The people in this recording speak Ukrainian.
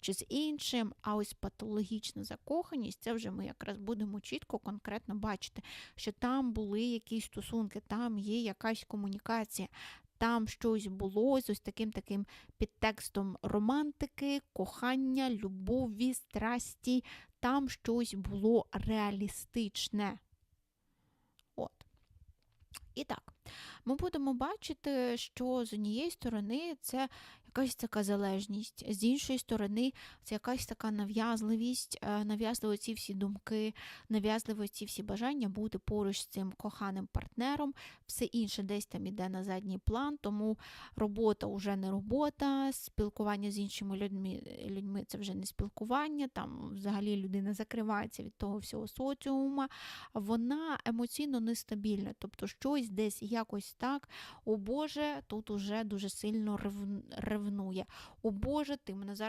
чи з іншим. А ось патологічна закоханість, це вже ми якраз будемо чітко, конкретно бачити, що там були якісь стосунки, там є якась комунікація. Там щось було з ось таким таким підтекстом романтики, кохання, любові, страсті. Там щось було реалістичне. От. І так, ми будемо бачити, що з однієї сторони це якась така залежність, з іншої сторони, це якась така нав'язливість, е, нав'язливо ці всі думки, нав'язливо ці всі бажання бути поруч з цим коханим партнером. Все інше десь там іде на задній план, тому робота вже не робота, спілкування з іншими людьми, людьми це вже не спілкування, там взагалі людина закривається від того всього соціума, вона емоційно нестабільна, тобто щось десь якось так, о Боже, тут уже дуже сильно рев- ревнує. О Боже, ти мене зараз.